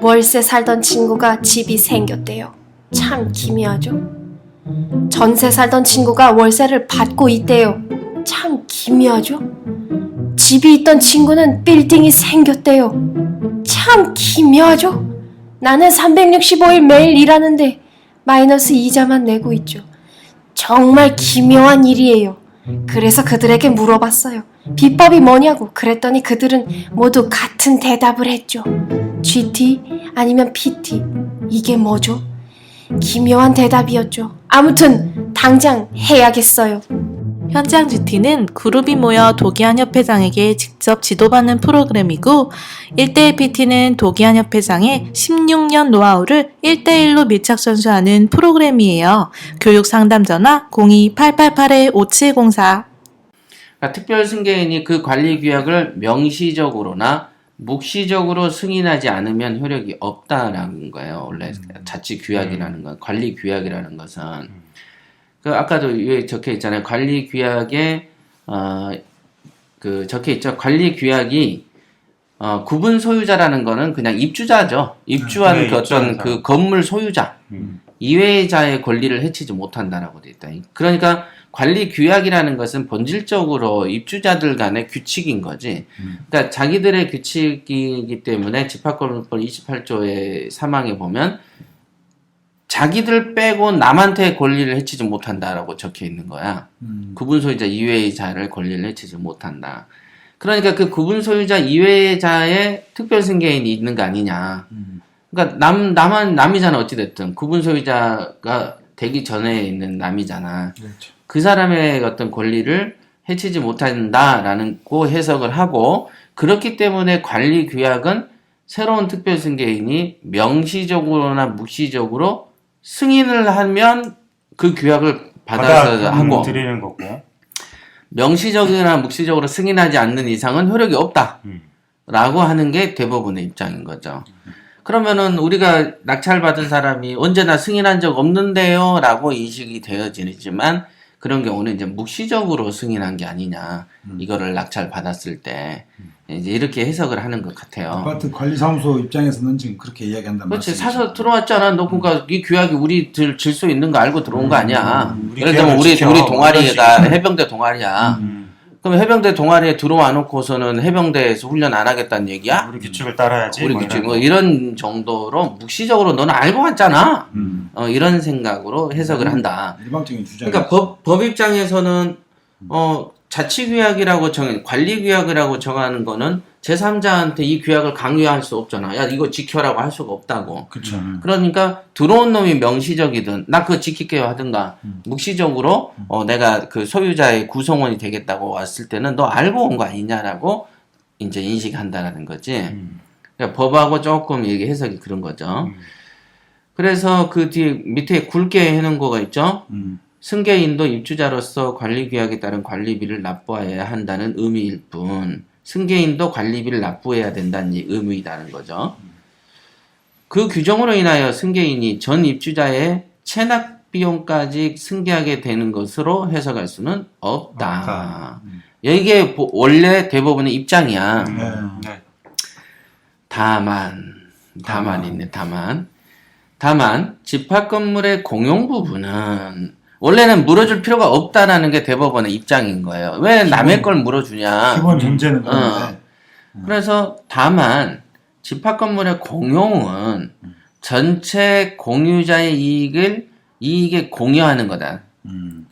월세 살던 친구가 집이 생겼대요. 참 기묘하죠? 전세 살던 친구가 월세를 받고 있대요. 참 기묘하죠? 집이 있던 친구는 빌딩이 생겼대요. 참 기묘하죠? 나는 365일 매일 일하는데 마이너스 이자만 내고 있죠. 정말 기묘한 일이에요. 그래서 그들에게 물어봤어요. 비법이 뭐냐고. 그랬더니 그들은 모두 같은 대답을 했죠. GT 아니면 PT. 이게 뭐죠? 기묘한 대답이었죠. 아무튼 당장 해야겠어요. 현장 GT는 그룹이 모여 도기한 협회장에게 직접 지도받는 프로그램이고 1대1 PT는 도기한 협회장의 16년 노하우를 1대1로 밀착 전수하는 프로그램이에요. 교육 상담 전화 02-888-5704 그러니까 특별 승계인이 그 관리 규약을 명시적으로나 묵시적으로 승인하지 않으면 효력이 없다라는 거예요. 원래 자치 규약이라는 건 관리 규약이라는 것은 그 아까도 여기 적혀 있잖아요. 관리 규약에 어 그 적혀 있죠. 관리 규약이 어 구분 소유자라는 거는 그냥 입주자죠. 입주한 네, 그 어떤 입주한 그 건물 소유자 음. 이외자의 권리를 해치지 못한다라고 돼 있다. 그러니까 관리 규약이라는 것은 본질적으로 입주자들 간의 규칙인 거지. 그러니까 자기들의 규칙이기 때문에 집합권법 28조의 사망에 보면 자기들 빼고 남한테 권리를 해치지 못한다라고 적혀 있는 거야. 음. 구분 소유자 이외의 자를 권리를 해치지 못한다. 그러니까 그 구분 소유자 이외의 자의 특별 승계인이 있는 거 아니냐. 음. 그러니까 남 남한 남이잖아 어찌 됐든 구분 소유자가 되기 전에 있는 남이잖아. 그렇죠. 그 사람의 어떤 권리를 해치지 못한다라는 고 해석을 하고 그렇기 때문에 관리 규약은 새로운 특별 승계인이 명시적으로나 묵시적으로 승인을 하면 그 규약을 받아서 하고 드리는 거고. 명시적이나 묵시적으로 승인하지 않는 이상은 효력이 없다. 음. 라고 하는 게 대부분의 입장인 거죠. 그러면은 우리가 낙찰받은 사람이 언제나 승인한 적 없는데요? 라고 인식이 되어지지만 그런 경우는 이제 묵시적으로 승인한 게 아니냐. 이거를 낙찰 받았을 때 이제 이렇게 해석을 하는 것 같아요. 아파트 관리사무소 입장에서는 지금 그렇게 이야기한단 그렇지 말씀이죠. 사서 들어왔잖아. 너 그러니까 이 규약이 우리 질수 있는 거 알고 들어온 거 아니야. 음, 우리 예를 들면 우리 지켜. 우리 동아리가 해병대 동아리야. 음. 그럼 해병대 동아리에 들어와 놓고서는 해병대에서 훈련 안 하겠다는 얘기야? 우리 규칙을 따라야지. 우리 뭐 규칙 이런 뭐 거. 이런 정도로 묵시적으로 너는 알고 왔잖아. 음. 어, 이런 생각으로 해석을 한다. 일방적인 주장. 그러니까 법, 법 입장에서는 어, 자치규약이라고 정 관리규약이라고 정하는 거는 제3자한테 이 규약을 강요할 수 없잖아. 야 이거 지켜라고 할 수가 없다고. 그렇죠. 그러니까 들어온 놈이 명시적이든 나 그거 지킬게요 하든가 묵시적으로 어, 내가 그 소유자의 구성원이 되겠다고 왔을 때는 너 알고 온 거 아니냐라고 이제 인식한다라는 거지. 음. 그러니까 법하고 조금 이게 해석이 그런 거죠. 음. 그래서 그 뒤에 밑에 굵게 해놓은 거가 있죠. 음. 승계인도 입주자로서 관리 규약에 따른 관리비를 납부해야 한다는 의미일 뿐, 승계인도 관리비를 납부해야 된다는 이 의미이다는 거죠. 그 규정으로 인하여 승계인이 전 입주자의 체납 비용까지 승계하게 되는 것으로 해석할 수는 없다. 없다. 이게 보- 원래 대부분의 입장이야. 음. 네. 다만, 다만 있네, 다만. 다만, 집합 건물의 공용 부분은 원래는 물어줄 필요가 없다라는 게 대법원의 입장인 거예요. 왜 남의 걸 물어주냐. 기본 전제는 어. 그런데 그래서 다만, 집합 건물의 공용은 전체 공유자의 이익을, 이익에 공유하는 거다. 음.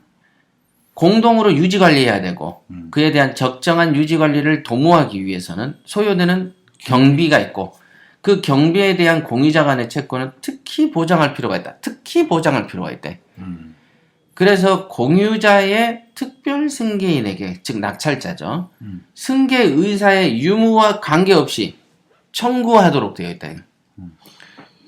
공동으로 유지 관리해야 되고 음. 그에 대한 적정한 유지 관리를 도모하기 위해서는 소요되는 경비가 있고 그 경비에 대한 공유자 간의 채권은 특히 보장할 필요가 있다. 특히 보장할 필요가 있대. 음. 그래서 공유자의 특별 승계인에게 즉 낙찰자죠. 음. 승계 의사의 유무와 관계없이 청구하도록 되어 있다. 음.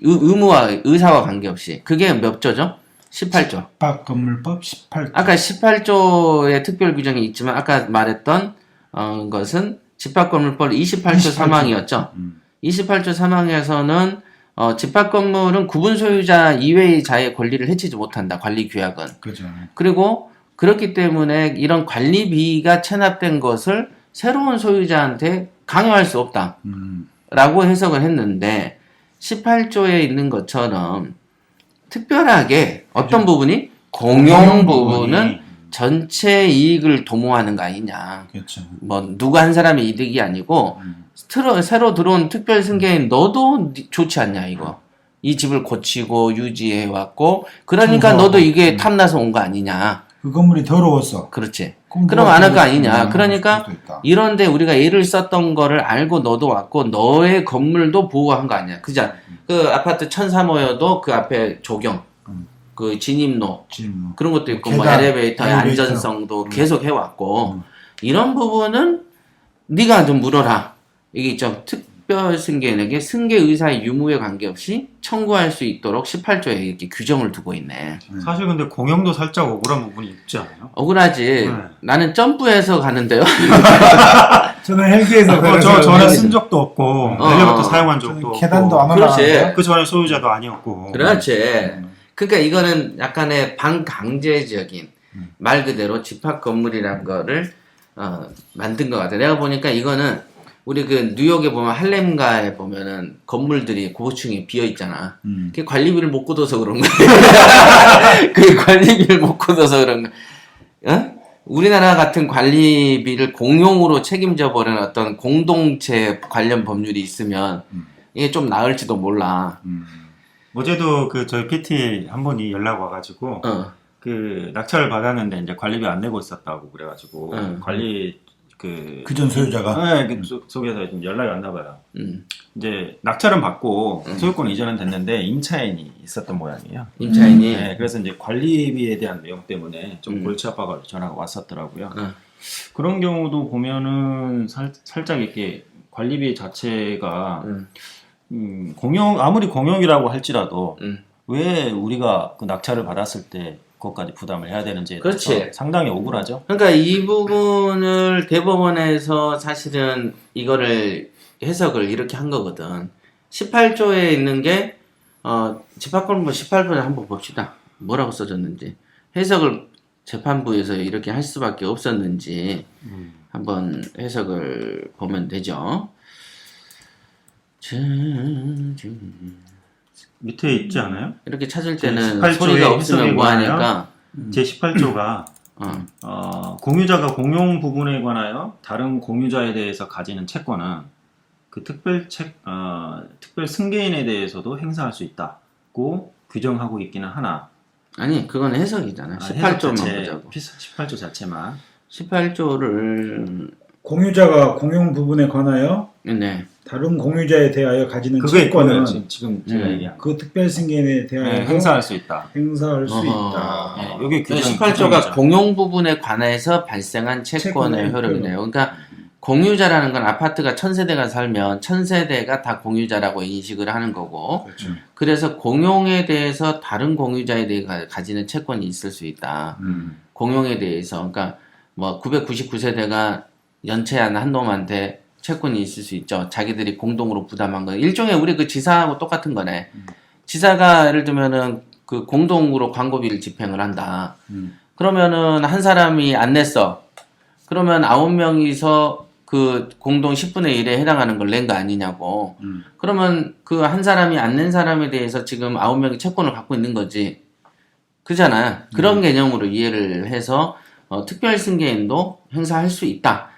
의, 의무와 의사와 관계없이 그게 몇 조죠? 18조. 집합 건물법 18. 아까 18조의 특별 규정이 있지만 아까 말했던 어, 것은 집합건물법 28조 28조. 사망이었죠. 음. 28조 사망에서는 어, 집합 건물은 구분 소유자 이외의 자의 권리를 해치지 못한다. 관리 규약은. 그죠. 그리고 그렇기 때문에 이런 관리비가 체납된 것을 새로운 소유자한테 강요할 수 없다. 음. 라고 해석을 했는데 18조에 있는 것처럼 특별하게 어떤 부분이 공용 부분은 전체 이익을 도모하는 거 아니냐. 그렇죠. 뭐 누가 한 사람의 이득이 아니고 음. 새로, 새로 들어온 특별 승계인 너도 니- 좋지 않냐 이거. 이 집을 고치고 유지해 왔고 그러니까. 너도 이게 음. 탐나서 온 거 아니냐. 그 건물이 더러웠어. 그렇지. 그럼 안 할 거 아니냐. 그러니까. 이런데 우리가 애를 썼던 거를 알고 너도 왔고 너의 건물도 보호한 거 아니야. 그자 그 아파트 1003호여도 그 앞에 조경, 음. 그 진입로 지금 그런 것도 있고 뭐 계단, 엘리베이터의 엘리베이터. 안전성도 음. 계속 해왔고 음. 이런 부분은 네가 좀 물어라. 이게 있죠. 특별 승계인에게 승계 의사의 유무에 관계없이 청구할 수 있도록 18조에 이렇게 규정을 두고 있네. 사실 근데 공영도 살짝 억울한 부분이 있지 않아요? 억울하지. 네. 나는 점프해서 가는데요. 저는 헬기에서 어, 그래서 저 전에 헬기- 쓴 적도 없고 어, 어. 사용한 저는 적도 계단도 안 없고 그렇지. 그 전에 소유자도 아니었고 그렇지. 음. 그러니까 이거는 약간의 반강제적인 음. 말 그대로 집합 건물이란 거를 어, 만든 것 같아. 내가 보니까 이거는 우리 그 뉴욕에 보면 할렘가에 보면은 건물들이 고층이 비어 있잖아. 음. 그게 관리비를 못 걷어서 그런 거야. 그 관리비를 못 걷어서 그런 거. 어? 우리나라 같은 관리비를 공용으로 책임져 버리는 어떤 공동체 관련 법률이 있으면 음. 이게 좀 나을지도 몰라. 음. 어제도 그 저희 PT 한 분이 연락 와가지고 어. 그 낙찰을 받았는데 이제 관리비 안 내고 있었다고 그래가지고 응. 관리 그 그 전 소유자가 네, 그 소- 속에서 좀 연락이 왔나 봐요. 음. 이제 낙찰은 받고 응. 소유권 이전은 됐는데 임차인이 있었던 모양이에요. 임차인이 네, 그래서 이제 관리비에 대한 내용 때문에 좀 음. 골치 아파가 전화가 왔었더라고요. 어. 그런 경우도 보면은 살, 살짝 이렇게 관리비 자체가 음. 음, 공용 아무리 공용이라고 할지라도 음. 왜 우리가 그 낙찰을 받았을 때 그것까지 부담을 해야 되는지에 그렇지. 대해서 상당히 억울하죠. 그러니까 이 부분을 대법원에서 사실은 이거를 해석을 이렇게 한 거거든. 18조에 있는 게, 어, 집합권부 18조를 한번 봅시다. 뭐라고 써졌는지. 해석을 재판부에서 이렇게 할 수밖에 없었는지 한번 해석을 보면 되죠. 밑에 있지 않아요? 이렇게 찾을 제 때는 18조의 소리가 없으면 뭐하니까, 제 18조가 어, 어, 공유자가 공용 부분에 관하여 다른 공유자에 대해서 가지는 채권은 그 특별 채, 어, 특별 승계인에 대해서도 행사할 수 있다고 규정하고 있기는 하나 아니, 그건 해석이잖아. 아, 해석 18조만 자체, 보자고. 18조 자체만 18조를, 공유자가 공용 부분에 관하여 네. 다른 공유자에 대하여 가지는 그게 채권은 그거예요. 지금, 지금 제가 음. 얘기한 그 특별 승계인에 대하여 네, 행사할 수 있다. 행사할 수 어허. 있다. 네, 여기 규정 18조가 규정이죠. 공용 부분에 관해서 발생한 채권의 채권의 효력이네요. 그러니까 공유자라는 건 아파트가 천 세대가 살면 천 세대가 다 공유자라고 인식을 하는 거고 그렇죠. 그래서 공용에 대해서 다른 공유자에 대해 가- 가지는 채권이 있을 수 있다. 음. 공용에 대해서 그러니까 뭐 999세대가 연체한 한 놈한테 채권이 있을 수 있죠. 자기들이 공동으로 부담한 거. 일종의 우리 그 지사하고 똑같은 거네. 지사가 예를 들면은 그 공동으로 광고비를 집행을 한다. 음. 그러면은 한 사람이 안 냈어. 그러면 아홉 명이서 그 공동 10분의 1에 해당하는 걸 낸 거 아니냐고. 음. 그러면 그 한 사람이 안 낸 사람에 대해서 지금 아홉 명이 채권을 갖고 있는 거지. 그잖아. 그런 개념으로 이해를 해서 어, 특별 승계인도 행사할 수 있다.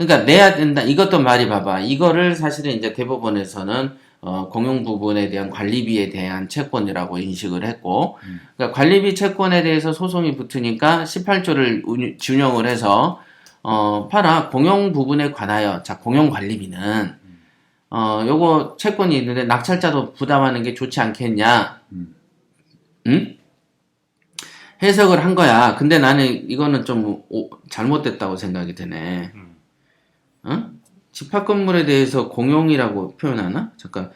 그러니까 내야 된다. 이것도 말이 봐봐. 이거를 사실은 이제 대법원에서는 어, 공용 부분에 대한 관리비에 대한 채권이라고 인식을 했고, 그러니까 관리비 채권에 대해서 소송이 붙으니까 18조를 운- 준용을 해서 어, 파라 공용 부분에 관하여 자 공용 관리비는 어, 요거 채권이 있는데 낙찰자도 부담하는 게 좋지 않겠냐? 음. 응? 해석을 한 거야. 근데 나는 이거는 좀 오- 잘못됐다고 생각이 되네. 음. 어? 집합 건물에 대해서 공용이라고 표현하나? 잠깐.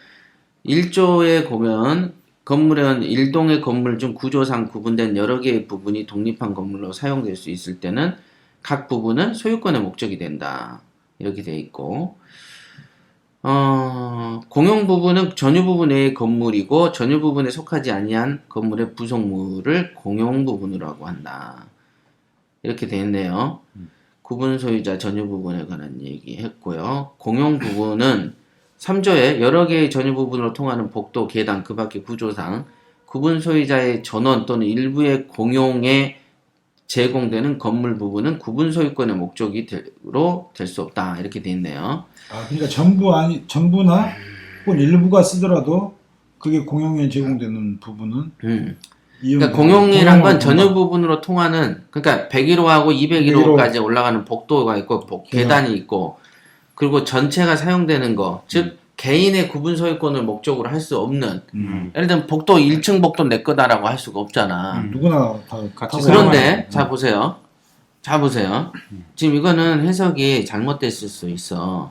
1조에 보면 건물은 일동의 건물 중 구조상 구분된 여러 개의 부분이 독립한 건물로 사용될 수 있을 때는 각 부분은 소유권의 목적이 된다. 이렇게 돼 있고, 어, 공용 부분은 전유 부분 외의 건물이고 전유 부분에 속하지 아니한 건물의 부속물을 공용 부분이라고 한다. 이렇게 돼 있네요. 구분 소유자 전유 부분에 관한 얘기 했고요. 공용 부분은 3조에 여러 개의 전유 부분으로 통하는 복도, 계단, 그 밖의 구조상 구분 소유자의 전원 또는 일부의 공용에 제공되는 건물 부분은 구분 소유권의 목적이로 될 수 없다. 이렇게 돼 있네요. 아, 그러니까 전부 아니 전부나 혹은 일부가 쓰더라도 그게 공용에 제공되는 부분은 음. 그러니까 공용이란 건 전유 부분으로 통하는 그러니까 101호하고 201호까지 올라가는 복도가 있고 복- 계단이 있고 그리고 전체가 사용되는 거, 즉 개인의 구분 소유권을 목적으로 할 수 없는 음. 예를 들면 복도 1층 복도 내 거다라고 할 수가 없잖아. 음. 누구나 다 같이 그런데 자 보세요. 자 보세요. 지금 이거는 해석이 잘못됐을 수 있어.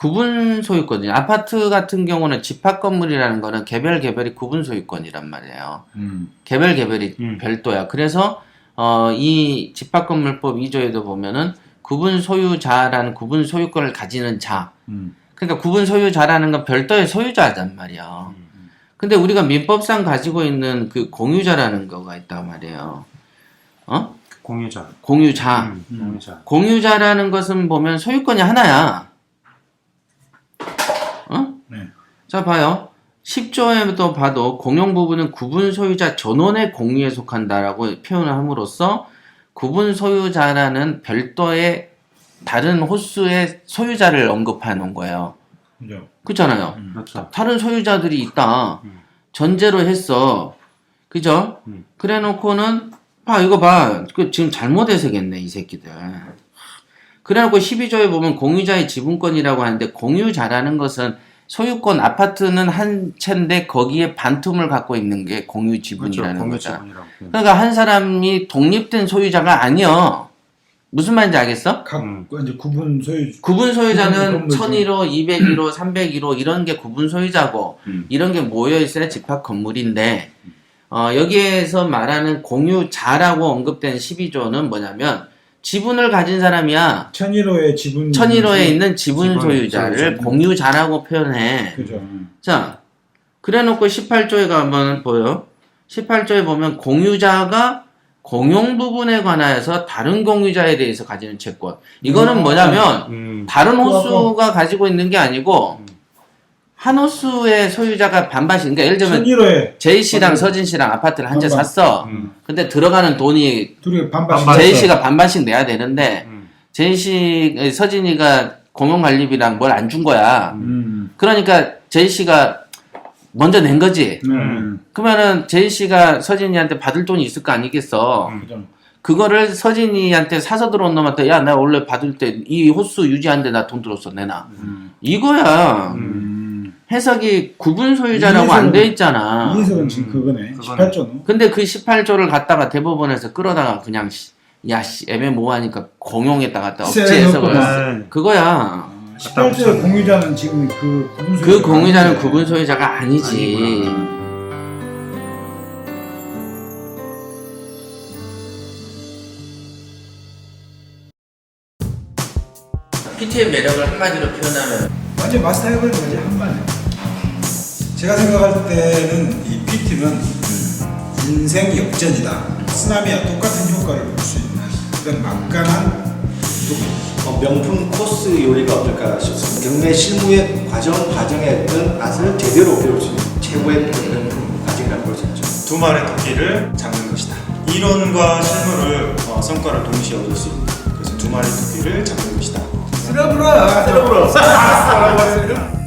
구분 소유권이 아파트 같은 경우는 집합 건물이라는 거는 개별 개별이 구분 소유권이란 말이에요. 음. 개별 개별이 음. 별도야. 그래서 어, 이 집합 건물법 2조에도 보면은 구분 소유자라는 구분 소유권을 가지는 자. 음. 그러니까 구분 소유자라는 건 별도의 소유자단 말이야. 근데 우리가 민법상 가지고 있는 그 공유자라는 거가 있단 말이에요. 어? 공유자. 공유자. 음, 공유자. 공유자라는 것은 보면 소유권이 하나야. 어? 네. 자, 봐요. 10조에도 봐도 공용 부분은 구분 소유자 전원의 공유에 속한다라고 표현을 함으로써 구분 소유자라는 별도의 다른 호수의 소유자를 언급해 놓은 거예요. 그죠. 그렇잖아요. 그렇죠. 다른 소유자들이 있다. 음. 전제로 했어. 그죠? 음. 그래 놓고는, 봐, 이거 봐. 그 지금 잘못 해석했네, 이 새끼들. 그래 놓고 12조에 보면 공유자의 지분권이라고 하는데, 공유자라는 것은 소유권, 아파트는 한 채인데, 거기에 반틈을 갖고 있는 게 공유 그렇죠. 지분이라는 거잖아. 공유지분이라고. 그러니까 한 사람이 독립된 소유자가 아니여. 무슨 말인지 알겠어? 각 음. 이제 구분 소유 구분 소유자는 구분 건물이지. 1001호, 201호, 301호 이런 게 구분 소유자고 음. 이런 게 모여 있어야 집합 건물인데 어, 여기에서 말하는 공유자라고 언급된 12조는 뭐냐면 지분을 가진 사람이야. 천일호의 지분 1001호에 있는 지분 지분 소유자를 소유자. 공유자라고 표현해. 그죠. 자, 그래 놓고 18조에 가면 보여. 18조에 보면 공유자가 공용 부분에 관하여서 다른 공유자에 대해서 가지는 채권. 이거는 음. 뭐냐면 음. 다른 호수가 가지고 있는 게 아니고 한 호수의 소유자가 반반씩. 그러니까 예를 들면 천일호에 제이 씨랑. 서진 씨랑 아파트를 한 채 반반. 샀어. 음. 근데 들어가는 돈이 둘이 반반씩 반반. 제이. 씨가 반반씩 내야 되는데 음. 제이 씨, 서진이가 공용 관리비랑 뭘 안 준 거야. 음. 그러니까 제이 씨가 먼저 낸 거지. 음. 그러면은 제이 씨가 서진이한테 받을 돈이 있을 거 아니겠어. 음. 그죠. 그거를 서진이한테 사서 들어온 놈한테 야 나 원래 받을 때 이 호수 유지하는데 나 돈 들었어 내놔. 음. 이거야. 음. 해석이 구분 소유자라고 이안돼 있잖아. 이 해석은 지금 그거네. 그거네. 18조는. 근데 그 18조를 갖다가 대법원에서 끌어다가 그냥 씨, 야, 씨, 애매모호하니까 공용에다 갖다 억지 쎄, 해석을. 했어. 네. 그거야. 18조의 공유자는 지금 그 구분 소유자 그 공유자는 구분 소유자가 아니지. 아니구나. PT의 매력을 한마디로 표현하면 완전 마스터 해버린 거지 한 번에. 제가 생각할 때는 이 PT는 인생 역전이다. 쓰나미와 똑같은 효과를 볼 수 있는 그런 막강한 어, 명품 코스 요리가 어떨까 싶습니다. 경매 실무의 과정 과정의 어떤 맛을 제대로 배울 수 있는 최고의 명품 과정이라고 볼 수 있죠. 두 마리의 토끼를 잡는 것이다. 이론과 실무를 어, 성과를 동시에 얻을 수 있는 그래서 두 마리 토끼를 잡는 것이다. 쓰라브라. 쓰라브라.